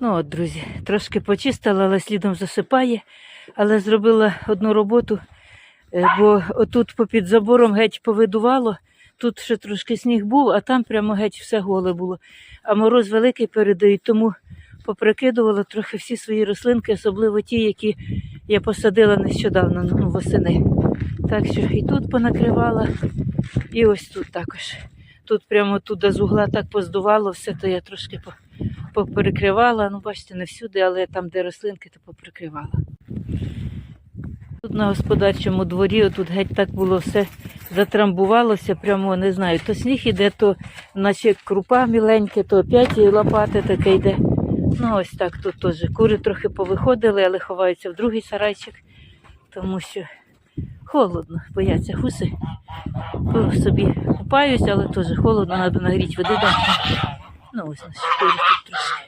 Ну от, друзі, трошки почистила, але слідом засипає. Але зробила одну роботу, е, бо отут попід забором геть повидувало. Тут ще трошки сніг був, а там прямо геть все голе було. А мороз великий передають, тому поприкидувала трохи всі свої рослинки, особливо ті, які я посадила нещодавно ну, восени. Так що і тут понакривала, і ось тут також. Тут прямо туди з угла так поздувало все, то я трошки по- поперекривала. Ну, бачите, не всюди, але там, де рослинки, то поприкривала. Тут на господарчому дворі, тут геть так було все затрамбувалося, прямо не знаю, то сніг іде, то наче крупа міленьке, то опять і лопати таке йде. Ну, ось так тут теж. Кури трохи повиходили, але ховаються в другий сарайчик, тому що холодно, бояться гуси. Собі купаюся, але теж холодно, треба нагріти води дати. Ну, ось наші кури тут трошки.